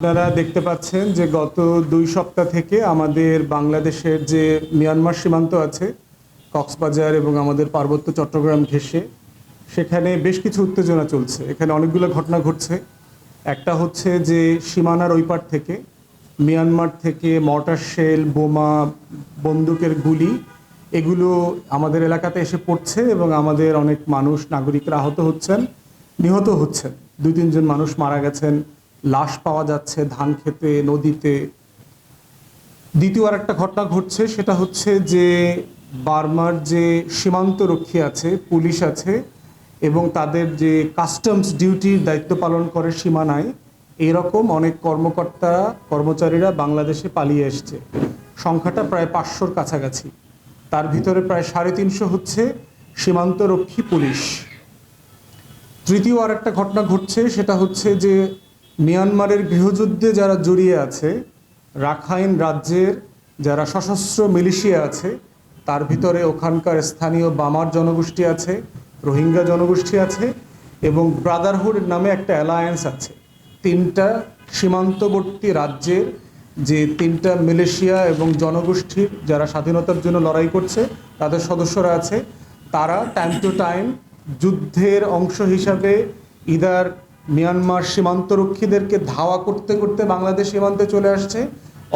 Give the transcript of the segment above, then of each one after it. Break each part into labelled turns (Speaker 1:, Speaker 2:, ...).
Speaker 1: আপনারা দেখতে পাচ্ছেন যে গত দুই সপ্তাহ থেকে আমাদের বাংলাদেশের যে মিয়ানমার সীমান্ত আছে, কক্সবাজার এবং আমাদের পার্বত্য চট্টগ্রাম ঘেঁষে, সেখানে বেশ কিছু উত্তেজনা চলছে। এখানে অনেকগুলো ঘটনা ঘটছে। একটা হচ্ছে যে সীমানার ওই পার থেকে, মিয়ানমার থেকে মর্টার শেল, বোমা, বন্দুকের গুলি, এগুলো আমাদের এলাকাতে এসে পড়ছে এবং আমাদের অনেক মানুষ, নাগরিকরা আহত হচ্ছেন, নিহত হচ্ছেন। দুই তিনজন মানুষ মারা গেছেন। লাশ পাওয়া যাচ্ছে ধান খেতে, নদীতে। দ্বিতীয় আর একটা ঘটনা ঘটছে, সেটা হচ্ছে যে বার্মার যে সীমান্ত রক্ষী আছে, পুলিশ আছে, এবং তাদের যে কাস্টমস ডিউটির দায়িত্ব পালন করে সীমানায়, এরকম অনেক কর্মকর্তা, কর্মচারীরা বাংলাদেশে পালিয়ে এসছে। সংখ্যাটা প্রায় পাঁচশোর কাছাকাছি। তার ভিতরে প্রায় সাড়ে তিনশো হচ্ছে সীমান্তরক্ষী পুলিশ। তৃতীয় আর একটা ঘটনা ঘটছে, সেটা হচ্ছে যে মিয়ানমারের গৃহযুদ্ধে যারা জড়িয়ে আছে, রাখাইন রাজ্যের যারা সশস্ত্র মিলিশিয়া আছে, তার ভিতরে ওখানকার স্থানীয় বামার জনগোষ্ঠী আছে, রোহিঙ্গা জনগোষ্ঠী আছে এবং ব্রাদারহুড নামে একটা অ্যালায়েন্স আছে। তিনটা সীমান্তবর্তী রাজ্যের যে তিনটা মিলেশিয়া এবং জনগোষ্ঠীর যারা স্বাধীনতার জন্য লড়াই করছে, তাদের সদস্যরা আছে। তারা টাইম টু টাইম যুদ্ধের অংশ হিসাবে ইদার মিয়ানমার সীমান্তরক্ষীদেরকে ধাওয়া করতে করতে বাংলাদেশ সীমান্তে চলে আসছে,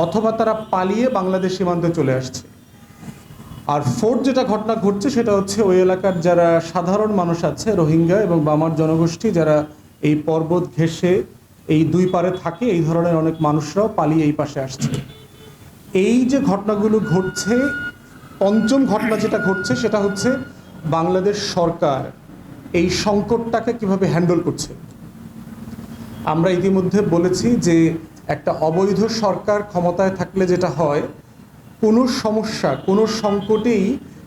Speaker 1: অথবা তারা পালিয়ে বাংলাদেশ সীমান্তে চলে আসছে। আর ফোর্থ যেটা ঘটনা ঘটছে সেটা হচ্ছে ওই এলাকার যারা সাধারণ মানুষ আছে, রোহিঙ্গা এবং বামার জনগোষ্ঠী, যারা এই পর্বত ঘেঁষে এই দুই পারে থাকে, এই ধরনের অনেক মানুষরাও পালিয়ে এই পাশে আসছে। এই যে ঘটনাগুলো ঘটছে পঞ্চম ঘটনা যেটা ঘটছে, সেটা হচ্ছে বাংলাদেশ সরকার এই সংকটটাকে কীভাবে হ্যান্ডেল করছে। আমরা ইতিমধ্যে বলেছি যে একটা অবৈধ সরকার ক্ষমতায় থাকলে যেটা হয়, কোনো সমস্যা, কোনো সংকটেই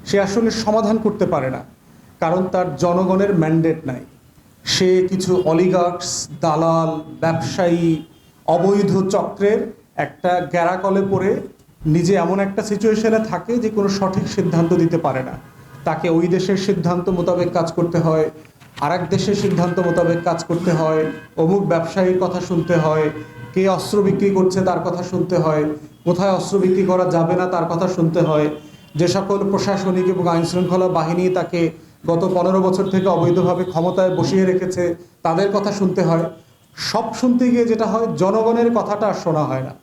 Speaker 1: সে আসলে সমাধান করতে পারে না, কারণ তার জনগণের ম্যান্ডেট নাই। সে কিছু অলিগার্কস, দালাল, ব্যবসায়ী, অবৈধ চক্রের একটা গ্যারাকলে পড়ে নিজে এমন একটা সিচুয়েশনে থাকে যে কোনো সঠিক সিদ্ধান্ত দিতে পারে না। তাকে ওই দেশের সিদ্ধান্ত মোতাবেক কাজ করতে হয় আর এক দেশের সিদ্ধান্ত মোতাবেক কাজ করতে হয়, অমুক ব্যবসায়ীর কথা শুনতে হয়, কে অস্ত্র বিক্রি করছে তার কথা শুনতে হয়, কোথায় অস্ত্র বিক্রি করা যাবে না তার কথা শুনতে হয়। যে সকল প্রশাসনিক এবং আইন শৃঙ্খলা বাহিনী তাকে গত পনেরো বছর থেকে অবৈধভাবে ক্ষমতায় বসিয়ে রেখেছে, তাদের কথা শুনতে হয়। সব শুনতে গিয়ে যেটা হয়, জনগণের কথাটা আর শোনা হয় না।